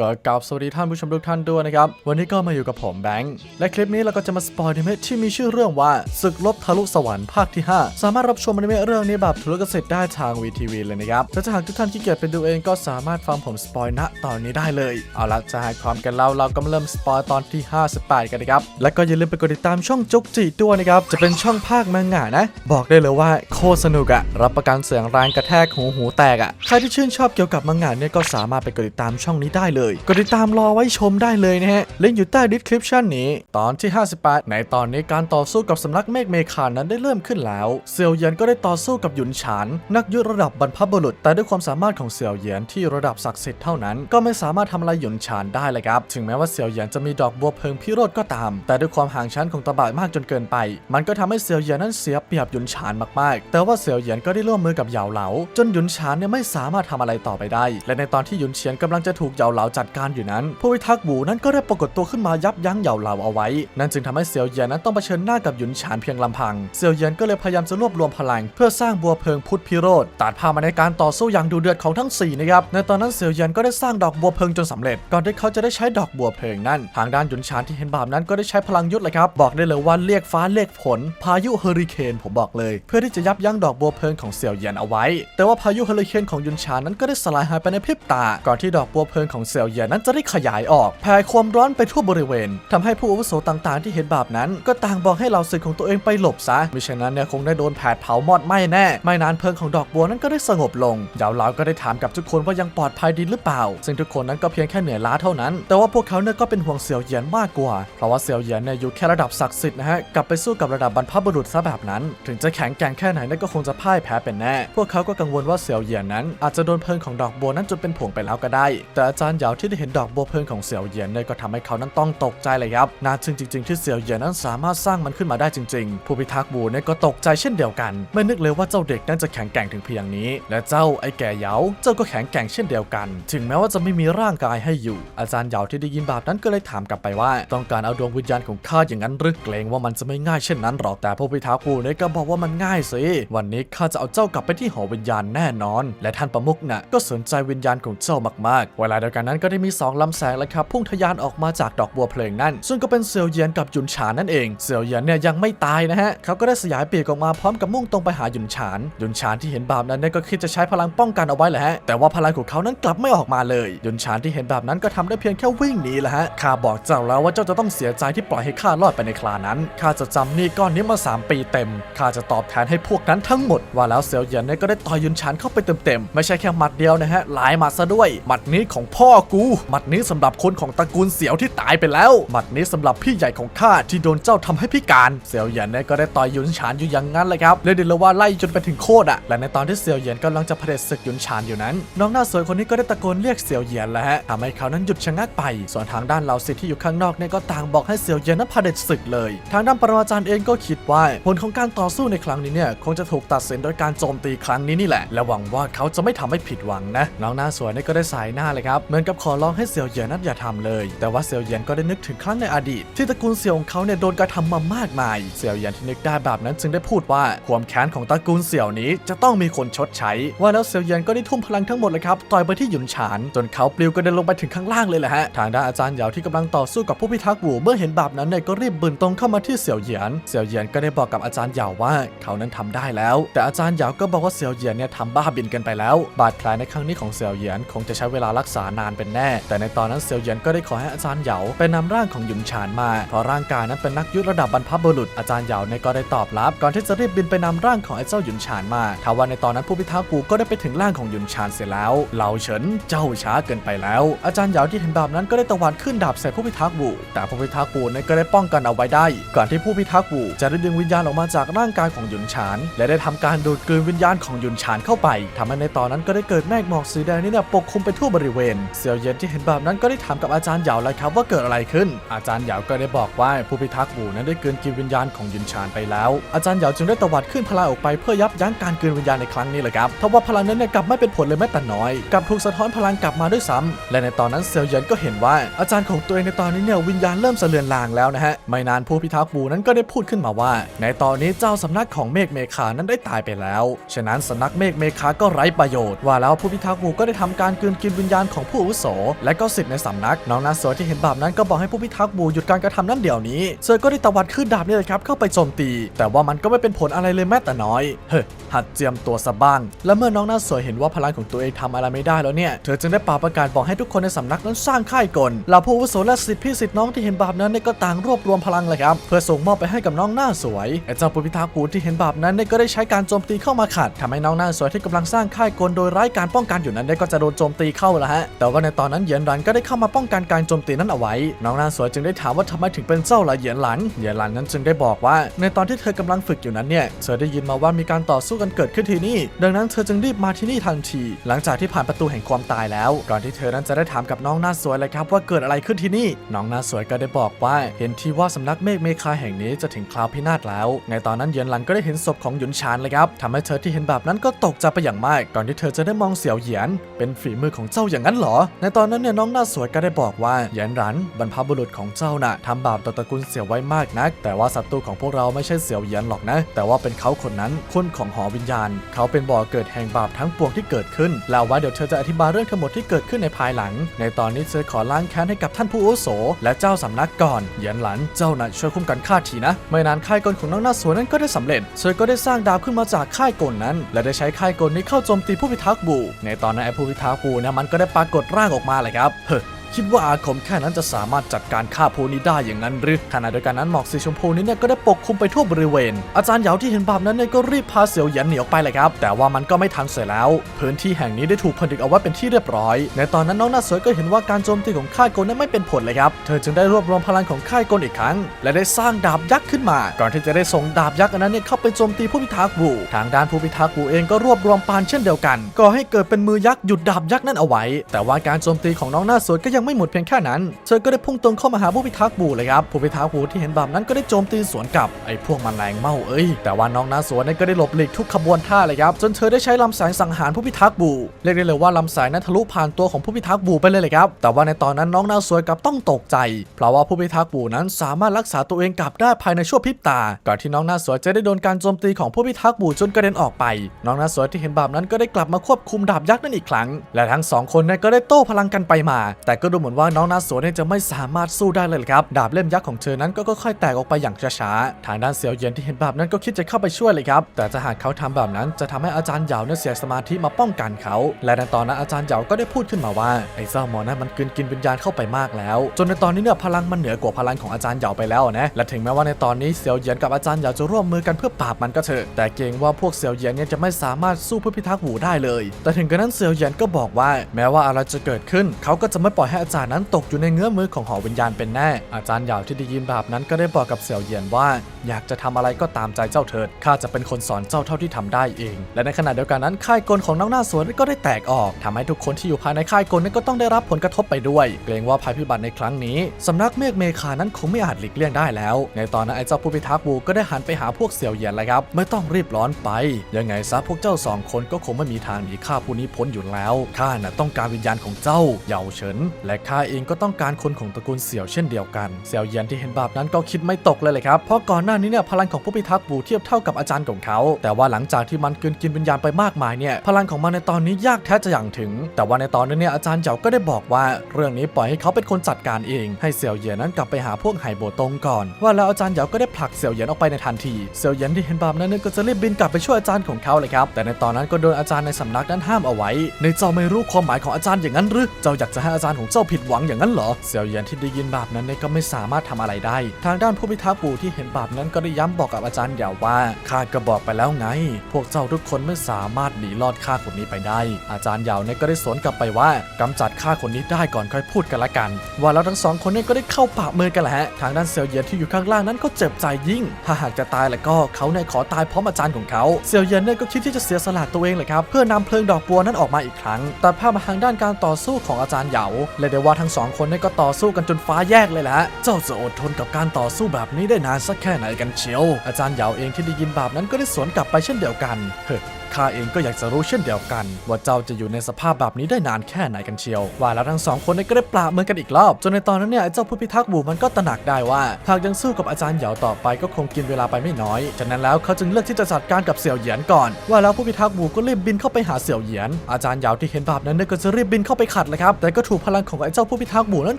ก็กราบสวัสดีท่านผู้ชมทุกท่านด้วยนะครับ วันนี้ก็มาอยู่กับผมแบงค์ และคลิปนี้เราก็จะมาสปอยอนิเมะที่มีชื่อเรื่องว่าศึกลบทะลุสวรรค์ภาคที่ 5 สามารถรับชมอนิเมะเรื่องนี้แบบทะลุกเสร็จได้ทาง VTV เลยนะครับแต่ถ้าหากทุกท่านขี้เกียจไปดูเองก็สามารถฟังผมสปอยณตอนนี้ได้เลย เอาละจะให้ความกันเล่าเราก็มาเริ่มสปอยตอนที่ 58 กันนะครับ และก็อย่าลืมไปกดติดตามช่องจุกจิด้วยนะครับจะเป็นช่องภาคมังงะนะ บอกได้เลยว่าโคตรสนุกอะรับประกันเสียงแรงกระแทกหูหูแตกอะใครที่ชื่นชอบเกี่ยวกับมังงะเนี่ยก็สามารถไปกดติดตามช่องนี้ได้เลยกดติดตามรอไว้ชมได้เลยนะฮะลิงก์อยู่ใต้ description นี้ ตอนที่ 58 ในตอนนี้การต่อสู้กับสำนักเมฆเมคานั้นได้เริ่มขึ้นแล้ว เซียวเหยียนก็ได้ต่อสู้กับหยุนฉาน นักยุทธระดับบรรพบุรุษ แต่ด้วยความสามารถของเซียวเหยียนที่ระดับศักดิ์สิทธิ์เท่านั้น ก็ไม่สามารถทำอะไรหยุนฉานได้เลยครับ ถึงแม้ว่าเซียวเหยียนจะมีดอกบัวเพลิงพิโรธก็ตาม แต่ด้วยความห่างชั้นของตะบะมากจนเกินไป มันก็ทำให้เซียวเหยียนนั้นเสียเปรียบหยุนฉานมากๆ แต่ว่าเซียวเหยียนก็ได้ร่วมมือกับเหยาเหลา จนหยุนฉานเนี่ยไม่สามารถทำอะไรต่อไปได้ และในตอนที่หยุนเฉียนกำลังจะถูกเหยาเหลาจัดการอยู่นั้น ผู้พิทักษ์หวูนั้นก็ได้ปรากฏตัวขึ้นมายับยั้งเหย่าเหลาเอาไว้ นั่นจึงทำให้เซียวเยียนนั้นต้องเผชิญหน้ากับหยุนฉานเพียงลำพัง เซียวเยียนก็เลยพยายามจะรวบรวมพลัง เพื่อสร้างบัวเพลิงพุทธพิโรธตัดภามาในการต่อสู้อย่างดุเดือดของทั้งสี่นะครับในตอนนั้นเซียวเยียนก็ได้สร้างดอกบัวเพลิงจนสำเร็จ ก่อนที่เขาจะได้ใช้ดอกบัวเพลิงนั้น ทางด้านหยุนฉานที่เห็นบาปนั้นก็ได้ใช้พลังยุทธ์เลยครับบอกได้เลยว่าเรียกฟ้าเรียกฝนพายุเฮอริเคนผมบอกเลย เพื่อที่จะยับยั้งดอกบัวเพลิงของเซียวเยียนเอาไว้ แต่ว่าพายุเฮอริเคนของหยุนฉานนั้นก็ได้สลายหายไปในพริบตา ก่อนที่ดอกบัวเพลิงของเซียวเยียนนั้นจะได้ขยายออกแผ่ความร้อนไปทั่วบริเวณทำให้ผู้อาวุโสต่างๆ ที่เห็นบาปนั้น ก็ต่างบอกให้เหล่าศึกของตัวเองไปหลบซะมิฉะนั้นเนี่ยคงได้โดนแผดเผามอดไหม้แน่ ไม่นานเพลิงของดอกบัวนั้นก็ได้สงบลงเหยาเหลาก็ได้ถามกับทุกคนว่ายังปลอดภัยดีหรือเปล่า ซึ่งทุกคนนั้นก็เพียงแค่เหนื่อยล้าเท่านั้น แต่ว่าพวกเขาเนี่ยก็เป็นห่วงเสี่ยวเหยียนมากกว่า เพราะว่าเสี่ยวเหยียนเนี่ยอยู่แค่ระดับศักดิ์สิทธิ์นะฮะ กลับไปสู้กับระดับบรรพบุรุษซะแบบนั้น ถึงจะแข็งแกร่งแค่ไหนเนี่ยก็คงจะพ่ายแพ้เป็นแน่ พวกเขาก็กังวลว่าเสี่ยวเหยียนนั้น อาจจะโดนเพลิงของดอกบัวนั้นจนเป็นผงไปแล้วก็ได้ แต่อาจารย์หยาที่ได้เห็นดอกบัวเพลิงของเสี่ยวเหยียนเนี่ยก็ทำให้เขานั้นต้องตกใจเลยครับน่าทึ่งจริง ๆ ที่เสี่ยวเหยียนนั้นสามารถสร้างมันขึ้นมาได้จริง ๆ ผู้พิทักษ์บูเนี่ยก็ตกใจเช่นเดียวกัน ไม่นึกเลยว่าเจ้าเด็กนั้นจะแข็งแกร่งถึงเพียงนี้ และเจ้าไอ้แก่เหยาเจ้าก็แข็งแกร่งเช่นเดียวกัน ถึงแม้ว่าจะไม่มีร่างกายให้อยู่ อาจารย์เหยาที่ได้ยินแบบนั้นก็เลยถามกลับไปว่า ต้องการเอาดวงวิญญาณของข้าอย่างนั้นหรือเกรงว่ามันจะไม่ง่ายเช่นนั้นหรอกแต่ผู้พิทักษ์บูเนี่ยก็บอกว่ามันง่ายสิวันนี้ข้าจะเอาเจ้ากลับไปที่หอวิญญาณแน่นอน และท่านประมุกน่ะก็สนใจวิญญาณของเจ้ามากๆ เวลาเดียวกันนั้นก็ได้มีสองลำแสงแล้วครับพุ่งทะยานออกมาจากดอกบัวเพลิงนั่น ซึ่งก็เป็นเซียวเยียนกับหยุนฉานนั่นเองเซียวเยียนเนี่ยยังไม่ตายนะฮะเขาก็ได้สยายปีกออกมาพร้อมกับมุ่งตรงไปหาหยุนฉานหยุนฉานที่เห็นแบบนั้นเนี่ยก็คิดจะใช้พลังป้องกันเอาไว้แหละฮะแต่ว่าพลังของเขานั้นกลับไม่ออกมาเลยหยุนฉานที่เห็นแบบนั้นก็ทำได้เพียงแค่วิ่งหนีแหละฮะข้าบอกเจ้าแล้วว่าเจ้าจะต้องเสียใจที่ปล่อยให้ข้ารอดไปในครานั้นข้าจะจำหนี้ก้อนนี้มา 3 ปีเต็มข้าจะตอบแทนให้พวกนั้นทั้งหมดว่าแล้วเซียวเยียนเนี่ยก็ได้ต่อยหยุนฉานเข้าไปเต็มๆไม่ใช่แค่หมัดเดียวนะฮะหลายหมัดซะด้วยหมัดนี้ของพ่อกูหมัดนี้สำหรับคนของตระกูลเสี่ยวที่ตายไปแล้วหมัดนี้สำหรับพี่ใหญ่ของข้าที่โดนเจ้าทำให้พิการเซียวเหยียนเนี่ยก็ได้ต่อยหยุนฉานอยู่อย่างนั้นเลยครับเรียกได้เลยว่าไล่จนไปถึงโคตรอะและในตอนที่เซียวเหยียนกำลังจะเผด็จศึกหยุนฉานอยู่นั้น น้องหน้าสวยคนนี้ก็ได้ตะโกนเรียกเซียวเหยียนแล้วฮะทำให้เขานั้นหยุดชะงักไป ส่วนทางด้านเหล่าศิษย์ที่อยู่ข้างนอกเนี่ยก็ต่างบอกให้เซียวเหยียนนั้นเผด็จศึกเลย ทางด้านปรมาจารย์เองก็คิดว่าผลของการต่อสู้ในครั้งนี้เนี่ยคงจะถูกตัดสินโดยการโจมตีครั้งนี้นี่แหละและหวังว่าเขาจะไม่ทำให้ผิดหวังนะน้องหน้าสวยเนี่ยก็ได้สายหน้าเลยครับเหมือนกับขอร้องให้เซียวเหยียนนั้นอย่าทำเลย แต่ว่าเซียวเหยียนก็ได้นึกถึงครั้งในอดีต ที่ตระกูลเซียวของเขาเนี่ยโดนกระทำมามากมายเซียวเหยียนที่นึกได้แบบนั้นจึงได้พูดว่าความแค้นของตระกูลเสี่ยวนี้จะต้องมีคนชดใช้ ว่าแล้วเซียวเหยียนก็ได้ทุ่มพลังทั้งหมดเลยครับต่อยไปที่หยุนฉานจนเขาปลิวกระเด็นลงไปถึงข้างล่างเลยแหละฮะทางด้านอาจารย์เหยาที่กำลังต่อสู้กับผู้พิทักษ์หูเมื่อเห็นแบบนั้นเนี่ยก็รีบบึนตรงเข้ามาที่เสี่ยวเหยียน เสี่ยวเหยียนก็ได้บอกกับอาจารย์เหยาว่าเขานั้นทำได้แล้ว แต่อาจารย์เหยาก็บอกว่าเสี่ยวเหยียนเนี่ยทำบ้าบินกินไปแล้ว บาดแผลในครั้งนี้ของเสี่ยวเหยียนคงจะใช้เวลารักษานานเป็นแน่ แต่ในตอนนั้นเสี่ยวเหยียนก็ได้ขอให้อาจารย์เหยาไปนำร่างของหยุนฉานมา เพราะร่างกายนั้นเป็นนักยุทธระดับบรรพบุรุษอาจารย์เหยาเนี่ยก็ได้ตอบรับ ก่อนที่จะรีบบินไปนำร่างของไอ้เจ้าหยุนฉานมาทว่าในตอนนั้นผู้พิทักษ์กูก็ได้ไปถึงร่างของหยุนฉานเสียแล้ว เหล่าเฉินเจ้าช้าเกินไปแล้ว อาจารย์เหยาที่เห็นแบบนั้นก็ได้ตะวัดขึ้นดาบใส่ผู้พิทักษ์บูแต่ผู้พิทักษ์บูนี่ยก็ได้ป้องกันเอาไว้ได้ ก่อนที่ผู้พิทักษ์บูจะได้ดึงวิญญาณออกมาจากร่างกายของหยุนฉาน และได้ทำการดูดกลืนวิญญาณของหยุนฉานเข้าไปทำให้ในตอนนั้นก็ได้เกิดเมฆหมอกสีแดงนี่เนี่ยปกคลุมไปทั่วบริเวณเยวเย็นที่เห็นแบบนั้นก็ได้ถามกับอาจารย์เหยาเลยครับว่าเกิดอะไรขึ้น อาจารย์เหยาก็ได้บอกว่าผู้พิทักษ์บูนั้นได้กลืนกินวิญญาณของยุนฉานไปแล้ว อาจารย์เหยาจึงได้ตวัดขึ้นพลังออกไปเพื่อยับยั้งการกลืนวิญญาณในครั้งนี้เลยครับทว่าพลังนั้นเนี่ยกลับไม่เป็นผลเลยแม้แต่น้อยกลับถูกสะท้อนพลังกลับมาด้วยซ้ำและในตอนนั้นเซียวเยินก็เห็นว่าอาจารย์ของตัวเองในตอนนี้เนี่ยวิญญาณเริ่มสะเลือนลางแล้วนะฮะไม่นานผู้พิทักษ์บูนั้นก็ได้พูดขึ้นมาว่า ในตอนนี้เจ้าสำนักของเมฆเมคานั้นได้ตายไปแล้วฉะนั้นสำนักเมฆเมคาก็ไร้ประโยชน์ว่าแล้วผู้พิทักษ์บูก็ได้ทำการกลืนกินวิญญาณของผู้อาวุโส และก็สิทธิ์ในสำนัก น้องนาสวยที่เห็นแบบนั้นก็บอกให้ผู้พิทักษ์หมู่หยุดการกระทำนั้นเดี๋ยวนี้เซอร์ก็ได้ตวัดขึ้นดาบนี่เลยครับเข้าไปโจมตี แต่ว่ามันก็ไม่เป็นผลอะไรเลยแม้แต่น้อย เฮ้ยหัดเจียมตัวซะบ้าง และเมื่อน้องนาสวยเห็นว่าพลังของตัวเองทำอะไรไม่ได้แล้วเนี่ย เธอจึงได้ป่าประกาศบอกให้ทุกคนในสำนักนั้นสร้างค่ายกลเหล่าผู้วุโสและสิทธิพี่สิทธิน้องที่เห็นแบบนั้นเนี่ยก็ต่างรวบรวมพลังเลยครับเพื่อส่งมอบไปให้กับน้องหน้าสวยไอ้เจ้าผู้พิทักษ์กูที่เห็นแบบนั้นเนี่ยก็ได้ใช้การโจมตีเข้ามาขัดทำให้น้องหน้าสวยที่กำลังสร้างค่ายกลโดยไร้การป้องกันอยู่นั้นก็จะโดนโจมตีเข้าละฮะแต่ว่าในตอนนั้นเหยียนหลันก็ได้เข้ามาป้องกันการโจมตีนั้นเอาไว้ น้องน้าสวยจึงได้ถามว่าทำไมถึงเป็นเจ้าละเหยียนหลันเหยียนหลันนั้นจึงได้บอกว่า ในตอนที่เธอกำลังฝึกอยู่นั้นเนี่ยเธอได้ยินมาว่ามีการต่อสู้กันเกิดขึ้นที่นี่ ดังนั้นเธอจึงรีบมาที่นี่ทันที หลังจากที่ผ่านประตูแห่งความตายแล้ว ก่อนที่เธอนั้นจะได้ถามกับน้องหน้าสวยเลยครับว่าเกิดอะไรขึ้นที่นี่ น้องหน้าสวยก็ได้บอกว่า เห็นที่ว่าสำนักเมฆเมคาแห่งนี้จะถึงคราวพินาศแล้ว ในตอนนั้นเหยียนหลันก็ได้เห็นศพของหยุนชานเลยครับทำให้เธอที่เห็นแบบนั้นก็ตกใจไปอย่างมาก ก่อนที่เธอจะได้มองเสี่ยวเหยียน เป็นฝีมือของเจ้าอย่างนั้นหรอในตอนนั้นเนี่ยน้องหน้าสวยก็ได้บอกว่าเยียนหลันบรรพบุรุษของเจ้าน่ะทำบาปต่อตระกูลเสี่ยวไว้มากนัก แต่ว่าศัตรูของพวกเราไม่ใช่เสี่ยวเหยียนหรอกนะ แต่ว่าเป็นเขาคนนั้นคนของหอวิญญาณ เขาเป็นบ่อเกิดแห่งบาปทั้งปวงที่เกิดขึ้นแล้วว่าเดี๋ยวเธอจะอธิบายเรื่องทั้งหมดที่เกิดขึ้นในภายหลัง ในตอนนี้เธอขอล้างแค้นให้กับท่านผู้อุโส และเจ้าสำนักก่อนเยียนหลันเจ้าน่ะช่วยคุ้มกันข้าทีนะ ไม่นานค่ายกลของน้องหน้าสวยนั้นก็ได้สำเร็จเธอก็ได้สร้างดาบขึ้นมาจากค่ายกลนั้น และได้ใช้ค่ายกลนี้เข้าโจมตีผู้พิทักษ์บูในตอนนั้นไอ้ผู้พิทักษ์บูเนี่ยมันก็ได้ปรากฏร่างออกมาเลยครับเฮ้ คิดว่าอาคมแค่นั้นจะสามารถจัดการฆ่าผู้นี้ได้อย่างนั้นหรือขณะเดียวกันนั้นหมอกสีชมพูนี้เนี่ยก็ได้ปกคลุมไปทั่วบริเวณ อาจารย์เหยาที่เห็นแบบนั้นเนี่ยก็รีบพาเสี่ยวหยียนหนีออกไปเลยครับ แต่ว่ามันก็ไม่ทันเสียแล้ว พื้นที่แห่งนี้ได้ถูกผนึกเอาไว้เป็นที่เรียบร้อย ในตอนนั้นน้องหน้าสวยก็เห็นว่าการโจมตีของค่ายกลนั้นไม่เป็นผลเลยครับ เธอจึงได้รวบรวมพลังของค่ายกลอีกครั้ง และได้สร้างดาบยักษ์ขึ้นมา ก่อนที่จะได้ส่งดาบยักษ์อันนั้นเนี่ยเข้าไปโจมตีผู้พิทักษ์บูทางด้านผู้พิทักษ์บูเองก็รวบรวมปานเช่นเดียวกันก่อให้เกิดเป็นมือยักษ์หยุดดาบยักษ์นั่นเอาไว้ แต่ว่าการโจมตีของน้องหน้าสวยก็ยังไม่หมดเพียงแค่นั้น เธอก็ได้พุ่งตรงเข้ามาหาผู้พิทักษ์บูเลยครับ ผู้พิทักษ์บูที่เห็นแบบนั้นก็ได้โจมตีสวนกลับ ไอ้พวกมันแมลงเมาเอ้ย แต่ว่าน้องนาสวยนั้นก็ได้หลบหลีกทุกขบวนท่าเลยครับ จนเธอได้ใช้ลำแสงสังหารผู้พิทักษ์บู เรียกได้เลยว่าลำแสงนั้นทะลุผ่านตัวของผู้พิทักษ์บูไปเลยเลยครับ แต่ว่าในตอนนั้นน้องนาสวยกลับต้องตกใจ เพราะว่าผู้พิทักษ์บูนั้นสามารถรักษาตัวเองกลับได้ภายในชั่วพริบตา ก่อนที่น้องนาสวยจะได้โดนการโจมตีของผู้พิทักษ์บูจนกระเด็นออกไป น้องนาสวยที่เห็นแบบนั้นก็ได้กลับมาควบคุมดาบยักษ์นั่นอีกครั้ง และทั้งสองคนนั้นก็ได้โต้พลังกันไปมา แต่ก็ดูเหมือนว่าน้องนาสวยเนี่ยจะไม่สามารถสู้ได้เลยครับดาบเล่มยักษ์ของเธอนั้นก็ค่อยๆแตกออกไปอย่างช้าๆทางด้านเสี่ยวเยียนที่เห็นแบบนั้นก็คิดจะเข้าไปช่วยเลยครับแต่ถ้าหากเขาทำแบบนั้นจะทำให้อาจารย์เหยาเนี่ยเสียสมาธิมาป้องกันเขา และในตอนนั้นอาจารย์เหยาก็ได้พูดขึ้นมาว่าไอ้เจ้าหมอนั้นมันกลืนกินวิญญาณเข้าไปมากแล้ว จนในตอนนี้เนี่ยพลังมันเหนือกว่าพลังของอาจารย์เหยาไปแล้วนะและถึงแม้ว่าในตอนนี้เสี่ยวเยียนกับอาจารย์เหยาจะร่วมมือกันเพื่อปราบมันก็เถอะแต่เกรงว่าพวกเสี่ยวเยียนเนี่ยจะไม่สามารถสู้ผู้พิทักษ์หูได้เลย แต่ถึงกระนั้นเสี่ยวเยียนก็บอกว่า แม้ว่าอะไรจะเกิดขึ้น เขาก็จะไม่ปล่อยให้อาจารย์นั้นตกอยู่ในเงื้อมือของหอวิญญาณเป็นแน่ อาจารย์หยาวที่ได้ยินแบบนั้นก็ได้บอกกับเสี่ยวเหยียนว่า อยากจะทำอะไรก็ตามใจเจ้าเถิดข้าจะเป็นคนสอนเจ้าเท่าที่ทำได้เอง และในขณะเดียวกันนั้นค่ายกลของน้องหน้าสวนก็ได้แตกออกทำให้ทุกคนที่อยู่ภายในค่ายกลนั้นก็ต้องได้รับผลกระทบไปด้วยเกรงว่าภัยพิบัติในครั้งนี้สำนักเมฆเมคานั้นคงไม่อาจหลีกเลี่ยงได้แล้ว ในตอนนั้นไอ้เจ้าผู้พิทักษ์บูก็ได้หันไปหาพวกเสี่ยวเหยียนเลยครับไม่ต้องรีบร้อนไป ยังไงซะพวกเจ้าสองคนก็คงไม่มีทางหนีข้าผู้นี้พ้นอยู่แล้วข้าน่ะต้องการวิญญาณของเจ้าเหยาเฉินและข้าเองก็ต้องการคนของตระกูลเสี่ยวเช่นเดียวกันเสี่ยวเยียนที่เห็นแบบนั้นก็คิดไม่ตกเลยเลยครับเพราะก่อนหน้านี้เนี่ยพลังของผู้พิทักษ์บูเทียบเท่ากับอาจารย์ของเขา แต่ว่าหลังจากที่มันกลืนกินวิญญาณไปมากมายเนี่ยพลังของมันในตอนนี้ยากแท้จะอย่างถึง แต่ว่าในตอนนั้นเนี่ยอาจารย์เหยาก็ได้บอกว่า เรื่องนี้ปล่อยให้เขาเป็นคนจัดการเอง ให้เสี่ยวเยียนนั้นกลับไปหาพวกไหโบตงก่อน ว่าแล้วอาจารย์เหยาก็ได้ผลักเสี่ยวเยียนออกไปในทันทีเสี่ยวเยียนที่เห็นแบบนั้นเนี่ยก็จะรีบบินกลับไปช่วยอาจารย์ของเขาเลยครับแต่ในตอนนั้นก็โดนอาจารย์ในสำนักนั้นห้ามเอาไว้ ในเจ้าไม่รู้ความหมายของอาจารย์อย่างนั้นหรือเจ้าอยากจะให้อาจารย์ของเจ้าผิดหวังอย่างนั้นเหรอเสี่ยวเหยียนที่ได้ยินแบบนั้นเนี่ยก็ไม่สามารถทำอะไรได้ ทางด้านผู้พิทักษ์ปู่ที่เห็นแบบนั้นก็ได้ย้ำบอกกับอาจารย์เหยาว่าข้าก็บอกไปแล้วไง พวกเจ้าทุกคนไม่สามารถหนีรอดข้าคนนี้ไปได้ อาจารย์เหยาเนี่ยก็ได้สวนกลับไปว่ากำจัดข้าคนนี้ได้ก่อนค่อยพูดกันละกัน ว่าแล้วทั้งสองคนเนี่ยก็ได้เข้าปะมือกันแหละฮะทางด้านเสี่ยวเหยียนที่อยู่ข้างล่างนั้นก็เจ็บใจยิ่ง ถ้าหากจะตายแล้วก็เขาเนี่ยขอตายพร้อมอาจารย์ของเขาเสี่ยวเหยียนเนี่ยก็คิดที่จะเสียสละตัวเองเลยครับเพื่อนำเพลิงดอกบัวนั้นออกมาอีกครั้งตัดภาพมาทางด้านการต่อสู้ของอาจารย์เหยาเลยได้ว่าทั้งสองคนนี่ก็ต่อสู้กันจนฟ้าแยกเลยแหละเจ้าจะอดทนกับการต่อสู้แบบนี้ได้นานสักแค่ไหนกันเชียว อาจารย์เหยาเองที่ได้ยินแบบนั้นก็ได้สวนกลับไปเช่นเดียวกันเฮ้ ข้าเองก็อยากจะรู้เช่นเดียวกัน ว่าเจ้าจะอยู่ในสภาพแบบนี้ได้นานแค่ไหนกันเชียว ว่าแล้วทั้งสองคนก็ได้ปราบมือกันอีกรอบ จนในตอนนั้นเนี่ยเจ้าผู้พิทักษ์หมู่มันก็ตระหนักได้ว่าหากยังสู้กับอาจารย์เหยาต่อไปก็คงกินเวลาไปไม่น้อย ฉะนั้นแล้วเขาจึงเลือกที่จะจัดการกับเสี่ยวเหยียนก่อน ว่าแล้วผู้พิทักษ์หมู่ก็รีบบินเข้าไปหาเสี่ยวเหยียน อาจารย์เหยาที่เห็นแบบนั้นเนี่ยก็จะรีบบินเข้าไปขัดเลยครับ แต่ก็ถูกพลังของไอ้เจ้าผู้พิทักษ์หมู่นั้น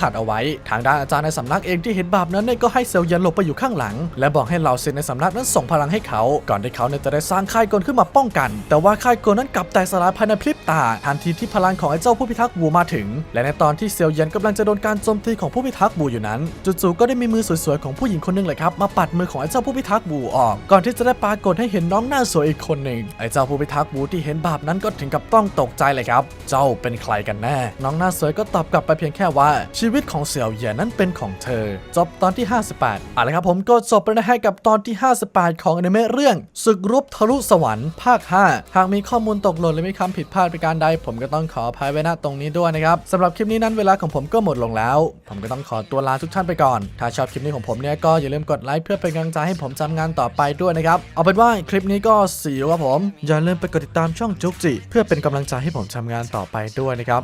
ขัดเอาไว้ ทางด้านอาจารย์ในสำนักเองที่เห็นแบบนั้นเนี่ยก็ให้เสี่ยวเหยียนหลบไปอยู่ข้างหลัง และบอกให้เหล่าศิษย์ในสำนักนั้นส่งพลังให้เขา ก่อนที่เขาเนี่ยจะได้สร้างค่ายกลขึ้นมาป้องกันแต่ว่าค่ายกนั้นกลับแตกสลายภายในพริบตาทันทีที่พลังของไอ้เจ้าผู้พิทักษ์หมู่มาถึง และในตอนที่เซียวเยียนกำลังจะโดนการโจมตีของผู้พิทักษ์หมู่อยู่นั้นจู่ๆก็ได้มีมือสวยๆของผู้หญิงคนหนึงเลยครับมาปัดมือของไอ้เจ้าผู้พิทักษ์หมู่ออก ก่อนที่จะได้ปรากฏให้เห็นน้องหน้าสวยอีกคนหนึ่งไอ้เจ้าผู้พิทักษ์หมู่ที่เห็นแบบนั้นก็ถึงกับต้องตกใจเลยครับ เจ้าเป็นใครกันแน่ น้องหน้าสวยก็ตอบกลับไปเพียงแค่ว่า ชีวิตของเสี่ยวเยียนนั้นเป็นของเธอ จบตอนที่ 58เอาละครับผมก็จบไปนะฮะกับตอนที่ 58 ของอนิเมะเรื่องศึกรบทะลุสวรรค์ภาค 5หากมีข้อมูลตกหล่นหรือมีคำผิดพลาดประการใด ผมก็ต้องขออภัยไว้ณตรงนี้ด้วยนะครับสำหรับคลิปนี้นั้นเวลาของผมก็หมดลงแล้ว ผมก็ต้องขอตัวลาทุกท่านไปก่อน ถ้าชอบคลิปนี้ของผมเนี่ยก็อย่าลืมกดไลค์เพื่อเป็นกำลังใจให้ผมทำงานต่อไปด้วยนะครับเอาเป็นว่าคลิปนี้ก็สีว่าผมอย่าลืมไปกดติดตามช่องจุกจิเพื่อเป็นกำลังใจให้ผมทำงานต่อไปด้วยนะครับ